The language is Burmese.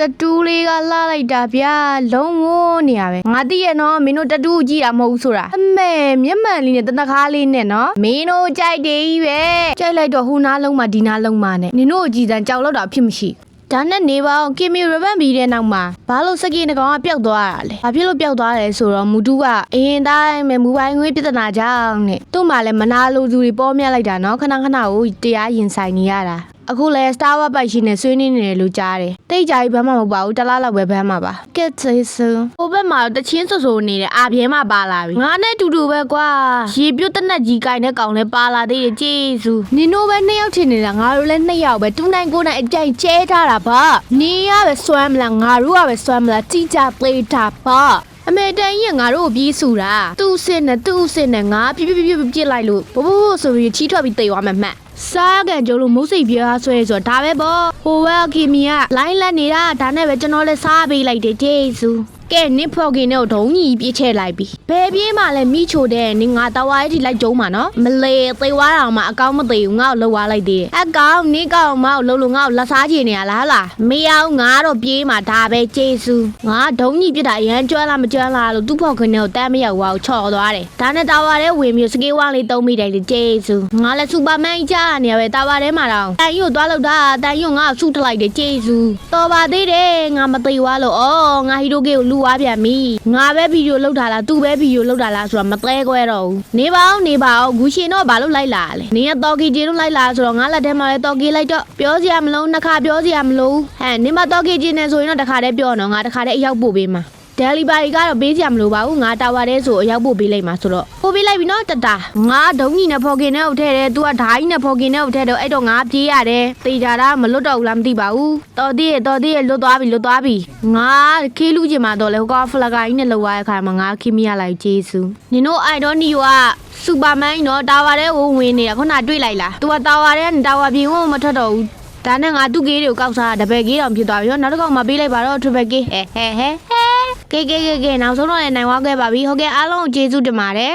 တတူးလေးကလှလိုက်တာဗျာလုံးဝနေရပဲငါသိရနော်မင်းတို့တတူးကြည့်တာမဟုတ်ဘူးဆိုတာအမေမျက်မှန်လေးနဲ့တနခါလေးနဲ့နော်မင်းတို့ကြိုက်တယ်ကြီးပဲကြိုက်လိုက်တော့ဟိုနားလုံးမှာဒီနားလုံးမှာနဲ့နင်တို့အကြည့်တန်းကြောက်တော့တာဖြစ်မရှိဒါနဲ့နေပါအောင်ကင်မီရဘန်ဘီတဲ့နောက်မှာဘာလို့စကင်တကောင်ကပျောက်သွားတာလဲဘာဖြစ်လို့ပျောက်သွားလဲဆိုတော့မူတူကအရင်တိုင်းပဲမူပိုင်းငွေပြဿနာကြောင့်နဲ့သူ့မှာလည်းမနာလိုသူတွေပေါ်မြလိုက်တာနော်ခဏခဏကိုတရားရင်ဆိုင်နေရတာ အခုလဲ Star Wars ပိုက်ရှင်နဲ့ဆွေးနွေးနေတယ်လို့ကြားတယ်။တိတ်ကြကြီးဘမ်းမှာမဟုတ်ပါဘူးတလားလောက်ပဲဘမ်းမှာပါ။ Get this ဟိုဘက်မှာတချင်းဆူဆူနေတယ်အာပြဲမှာပါလာပြီ။ငါနဲ့တူတူပဲကွာ။ရေပြုတ်တနက်ကြီးကိုင်တဲ့ကောင်လဲပါလာသေးတယ်ကျေးဇူး။နင်တို့ပဲနှစ်ယောက်ထင်နေတာငါတို့လည်းနှစ်ယောက်ပဲတူနိုင်ကိုနိုင်အကြိုင်ကျဲထားတာပါ။နင်ရပဲစွမ်းမလားငါတို့ကပဲစွမ်းမလားတိကျသေးတာပါ။အမေတန်ကြီးကငါတို့ကိုပြေးဆူတာသူ့အစ်စ်နဲ့သူ့အစ်စ်နဲ့ငါပြပြပြပြပြစ်လိုက်လို့ဘဘဘဆိုပြီးချီးထွက်ပြီးတိတ်သွားမှမှတ် စားကန်ကျုံလို့မုတ်စိတ်ပြားဆွဲဆိုတာဒါပဲပေါ့ဟိုဘက်ခင်မီကလိုင်းလက်နေတာဒါနဲ့ပဲကျွန်တော်လည်းစားပေးလိုက်တယ်ကျေးဇူး ကဲနစ်ဖော်ကင်နဲ့ဒုံကြီးပြစ်ချဲလိုက်ပြီဘယ်ပြေးမှလည်းမိချိုတဲ့နင်ငါတဝါရဲ့ဒီလိုက်ကျုံးမှာနော်မလေသေွားတာမှအကောင်းမသေးဘူးငါ့ကိုလှုပ်သွားလိုက်သေးတယ်အကောင်နင်ကောင်မောက်လှုပ်လို့ငါ့ကိုလက်စားချင်နေရလားဟလားမရအောင်ငါတော့ပြေးမှာဒါပဲကျေးဇူးငါဒုံကြီးပြစ်တာအရန်ကျွမ်းလားမကျွမ်းလားလို့သူ့ဖော်ကင်နဲ့ကိုတမ်းမရောက်ဝါကိုချော်သွားတယ်ဒါနဲ့တဝါရဲ့ဝင်ပြီးစကေးဝါလေးတုံးမိတယ်လေကျေးဇူးငါလည်းစူပါမန်ကြီးကြားနေရပဲတဝါထဲမှာတော့တန်ကြီးကိုသွားလို့တာတန်ကြီးကိုငါ့ကိုဆုထလိုက်တယ်ကျေးဇူးတော်ပါသေးတယ်ငါမသိွားလို့ဩငါဟီရိုကေကိုလူွားပြန်ပြီငါပဲဗီဒီယိုလောက်တာလားသူပဲဗီဒီယိုလောက်တာလားဆိုတော့မသဲခွဲတော့ဘူးနေပါအောင်နေပါအောင်ဂူရှင်တော့ဘာလို့လိုက်လာလဲနင်ကတော်ကီဂျီလို့လိုက်လာဆိုတော့ငါလက်ထဲမှာလည်းတော်ကီလိုက်တော့ပြောစရာမလိုနှစ်ခါပြောစရာမလိုဟဲ့နင်မတော်ကီဂျီနေဆိုရင်တော့တစ်ခါတည်းပြောတော့ငါတစ်ခါတည်းအရောက်ပို့ပေးမှာ ဒယ်လီဘာရီကတော့ပေးစရာမလိုပါဘူးငါတာဝါတဲဆိုအရောက်ပို့ပေးလိုက်မှာဆိုတော့ပို့ပေးလိုက်ပြီနော်တတာငါဒုံကြီးနဲ့ဖော်ကင်နဲ့ဥထဲတယ် तू ကဓာကြီးနဲ့ဖော်ကင်နဲ့ဥထဲတော့အဲ့တော့ငါပြေးရတယ်တေချာတာမလွတ်တော့ဘူးလားမသိပါဘူးတော်သေးရဲ့တော်သေးရဲ့လွတ်သွားပြီလွတ်သွားပြီငါခေးလူချင်မှာတော့လေဟိုကဖလကာကြီးနဲ့လောက်သွားတဲ့ခါမှာငါခီမီယာလိုက်ဂျေဆူနင်တို့အိုင်ဒေါနီယိုကစူပါမန်နော်တာဝါတဲကိုဝင်နေတာခုနတွေ့လိုက်လား तू ကတာဝါတဲနဲ့တာဝါပြင်ကိုမထွက်တော့ဘူးဒါနဲ့ငါသူ့ကေးတွေကိုကောက်စားတာတပည့်ကေးတောင်ဖြစ်သွားပြီနော်နောက်တစ်ခေါက်မှပေးလိုက်ပါတော့ထရပယ်ကေးဟဲဟဲဟဲဟဲ ကေးကေးကေးကေးနောက်ဆုံးတော့လည်းနိုင်သွားခဲ့ပါပြီဟုတ်ကဲ့အားလုံးကိုကျေးဇူးတင်ပါတယ်